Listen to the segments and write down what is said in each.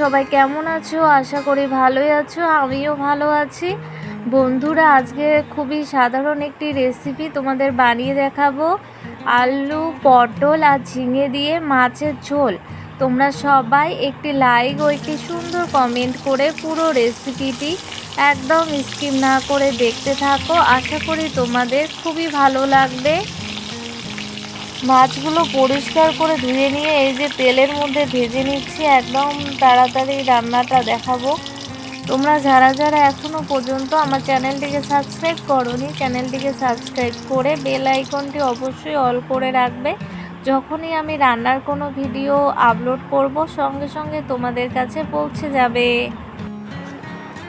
সবাই কেমন আছো? আশা করি ভালোই আছো, আমিও ভালো আছি। বন্ধুরা, আজকে খুবই সাধারণ একটি রেসিপি তোমাদের বানিয়ে দেখাবো। আলু, পটল আর ঝিঙে দিয়ে মাছের ঝোল। তোমরা সবাই একটি লাইক ও একটি সুন্দর কমেন্ট করে পুরো রেসিপিটি একদম স্কিপ না করে দেখতে থাকো। আশা করি তোমাদের খুবই ভালো লাগবে। মাছগুলো পরিষ্কার করে ধুয়ে নিয়ে এই যে তেলের মধ্যে ভেজে নিচ্ছি, একদম তাড়াতাড়ি রান্নাটা দেখাবো। তোমরা যারা যারা এখনও পর্যন্ত আমার চ্যানেলটিকে সাবস্ক্রাইব করনি, চ্যানেলটিকে সাবস্ক্রাইব করে বেল আইকনটি অবশ্যই অল করে রাখবে। যখনই আমি রান্নার কোনো ভিডিও আপলোড করব, সঙ্গে সঙ্গে তোমাদের কাছে পৌঁছে যাবে।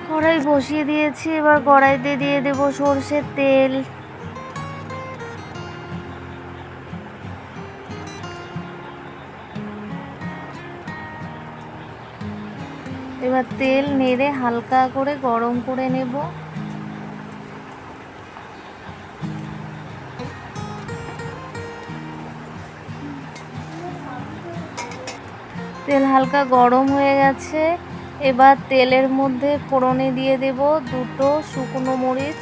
কড়াই বসিয়ে দিয়েছি, এবার কড়াইতে দিয়ে দেব সর্ষের তেল। এবার তেল নেড়ে হালকা করে গরম করে নেব। তেল হালকা গরম হয়ে গেছে। এবার তেলের মধ্যে ফোড়নে দিয়ে দেব দুটো শুকনো মরিচ।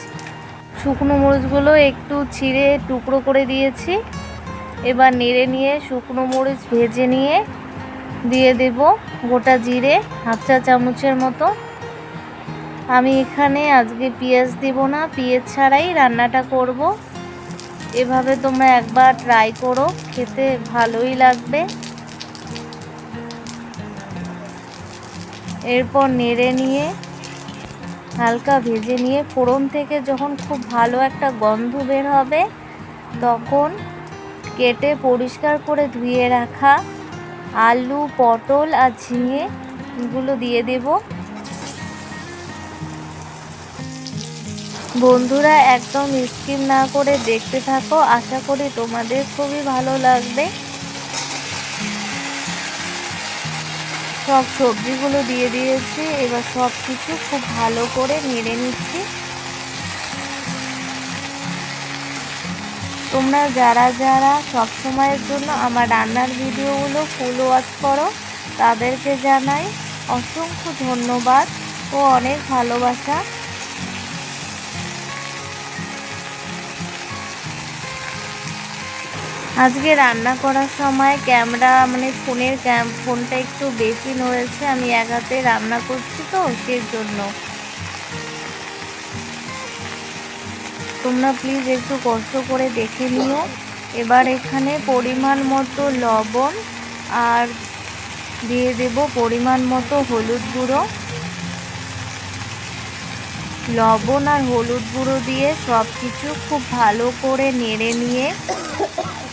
শুকনো মরিচগুলো একটু ছিঁড়ে টুকরো করে দিয়েছি। এবার নেড়ে নিয়ে শুকনো মরিচ ভেজে নিয়ে দিয়ে দেব গোটা জিরে, হাফ চা চামচের মতো। আমি এখানে আজকে পেঁয়াজ দেব না, পেঁয়াজ ছাড়াই রান্নাটা করব। এভাবে তোমরা একবার ট্রাই করো, খেতে ভালোই লাগবে। এরপর নেড়ে নিয়ে, হালকা ভেজে নিয়ে, ফোড়ন থেকে যখন খুব ভালো একটা গন্ধ বের হবে, তখন কেটে পরিষ্কার করে ধুয়ে রাখা। আলু, পটল আর ঝিঙে এগুলো দিয়ে দেব। বন্ধুরা, একদম স্কিপ না করে দেখতে থাকো। আশা করি তোমাদের খুবই ভালো লাগবে। সব সবজিগুলো দিয়ে দিয়েছি। এবার সব কিছু খুব ভালো করে নেড়ে নিচ্ছি। তোমরা যারা যারা সব সময়ের জন্য আমার রান্নার ভিডিওগুলো ফুল ওয়াচ করো, তাদেরকে জানাই অসংখ্য ধন্যবাদ ও অনেক ভালোবাসা। আজকে রান্না করার সময় ক্যামেরা মানে ফোনের ক্যাম, ফোনটা একটু বেশি নড়েছে, আমি এক হাতে রান্না করছি তো সেই জন্য তোমরা প্লিজ একটু কষ্ট করে দেখে নিও। এবার এখানে পরিমাণ মতো লবণ আর দিয়ে দেব পরিমাণ মতো হলুদ গুঁড়ো। লবণ আর হলুদ গুঁড়ো দিয়ে সব কিছু খুব ভালো করে নেড়ে নিয়ে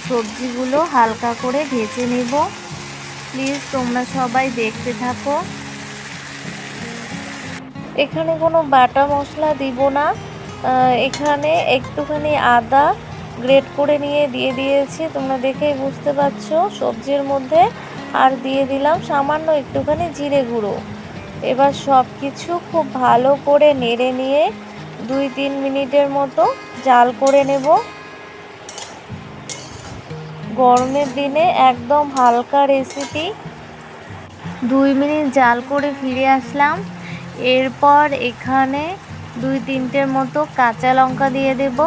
সবজিগুলো হালকা করে ভেজে নেব। প্লিজ তোমরা সবাই দেখতে থাকো। এখানে কোনো বাটা মশলা দিব না। এখানে একটুখানি আদা গ্রেট করে নিয়ে দিয়ে দিয়েছি। তোমরা দেখেই বুঝতে পারছ, সবজির মধ্যে আর দিয়ে দিলাম সামান্য একটুখানি জিরে গুঁড়ো। এবার সব কিছু খুব ভালো করে নেড়ে নিয়ে দুই তিন মিনিটের মতো জাল করে নেব। গরমের দিনে একদম হালকা রেসিপি দুই মিনিট জাল করে ফিরে আসলাম। এরপর এখানে দুই তিনটের মতো কাঁচা লঙ্কা দিয়ে দেব।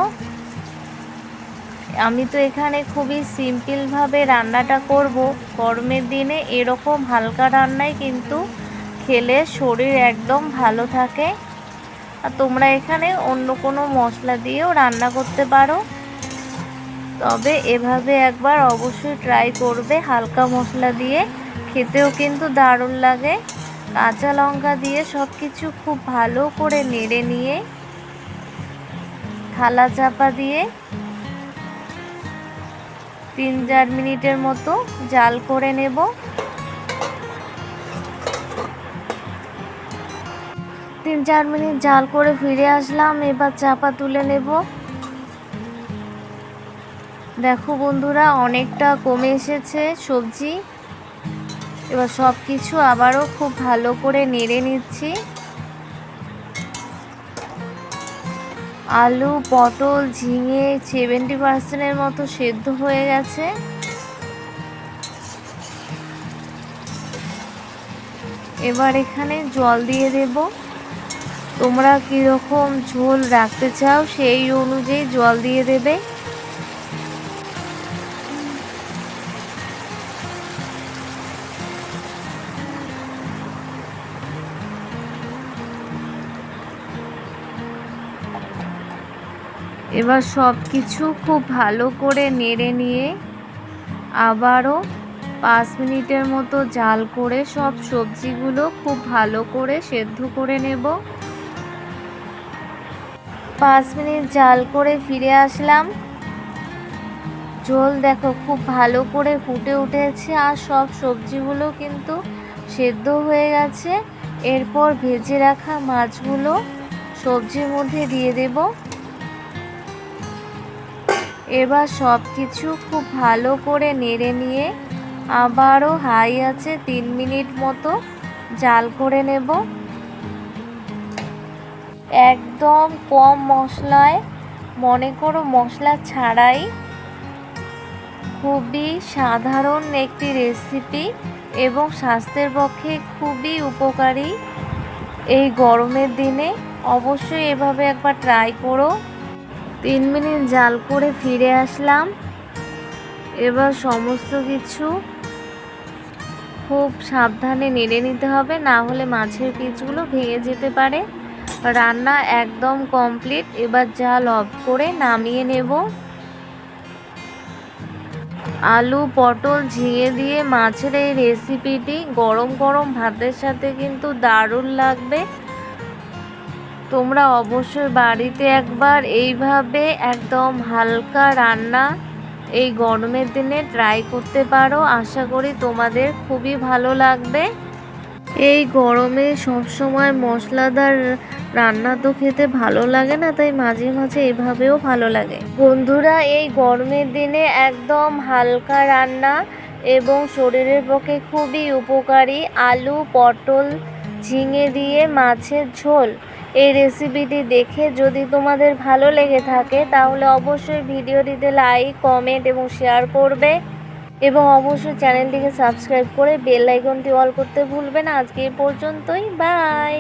আমি তো এখানে খুবই সিম্পলভাবে রান্নাটা করব। গরমের দিনে এরকম হালকা রান্নাই কিন্তু খেলে শরীর একদম ভালো থাকে। আর তোমরা এখানে অন্য কোনো মশলা দিয়েও রান্না করতে পারো। তবে এভাবে একবার অবশ্যই ট্রাই করবে হালকা মশলা দিয়ে। খেতেও কিন্তু দারুণ লাগে। কাঁচা লঙ্কা দিয়ে সব কিছু খুব ভালো করে নেড়ে নিয়ে, থালা চাপা দিয়ে তিন চার মিনিটের মতো জাল করে নেব। তিন চার মিনিট জাল করে ফিরে আসলাম, এবার চাপা তুলে নেব। দেখো বন্ধুরা, অনেকটা কমে এসেছে সবজি। এবার সব কিছু আবারও খুব ভালো করে নেড়ে নিচ্ছি। আলু, পটল, ঝিঙে সেভেন্টি পার্সেন্টের মতো সেদ্ধ হয়ে গেছে। এবার এখানে জল দিয়ে দেব। তোমরা কীরকম ঝোল রাখতে চাও সেই অনুযায়ী জল দিয়ে দেবে। এবার সব কিছু খুব ভালো করে নেড়ে নিয়ে আবারও পাঁচ মিনিটের মতো জাল করে সব সবজিগুলো খুব ভালো করে সেদ্ধ করে নেব। পাঁচ মিনিট জাল করে ফিরে আসলাম। ঝোল দেখো খুব ভালো করে ফুটে উঠেছে আর সব সবজিগুলো কিন্তু সেদ্ধ হয়ে গেছে। এরপর ভেজে রাখা মাছগুলো সবজির মধ্যে দিয়ে দেবো। এবার সব কিছু খুব ভালো করে নেড়ে নিয়ে আবারও হাই আছে তিন মিনিট মতো জাল করে নেব। একদম কম মশলায়, মনে করো মশলা ছাড়াই খুবই সাধারণ একটি রেসিপি এবং স্বাস্থ্যের পক্ষে খুবই উপকারী এই গরমের দিনে। অবশ্যই এভাবে একবার ট্রাই করো। তিন মিনিট জাল করে ফিরে আসলাম। এবার সমস্ত কিছু খুব সাবধানে নেড়ে নিতে হবে, না হলে মাছের পিসগুলো ভেঙে যেতে পারে। রান্না একদম কমপ্লিট, এবার জাল অফ করে নামিয়ে নেব। আলু, পটল ঝিঙে দিয়ে মাছের এই রেসিপিটি গরম গরম ভাতের সাথে কিন্তু দারুণ লাগবে। তোমরা অবশ্যই বাড়িতে একবার এইভাবে একদম হালকা রান্না এই গরমের দিনে ট্রাই করতে পারো। আশা করি তোমাদের খুবই ভালো লাগবে। এই গরমে সবসময় মশলাদার রান্না তো খেতে ভালো লাগে না, তাই মাঝে মাঝে এভাবেও ভালো লাগে। বন্ধুরা, এই গরমের দিনে একদম হালকা রান্না এবং শরীরের পক্ষে খুবই উপকারী। আলু, পটল, ঝিঙে দিয়ে মাছের ঝোল। এই রেসিপিটি দেখে যদি তোমাদের ভালো লেগে থাকে, তাহলে অবশ্যই ভিডিওটিতে লাইক কমেন্ট এবং শেয়ার করবে এবং অবশ্যই চ্যানেলটিকে সাবস্ক্রাইব করে বেল আইকনটি অল করতে ভুলবে না। আজকে এই পর্যন্তই। বাই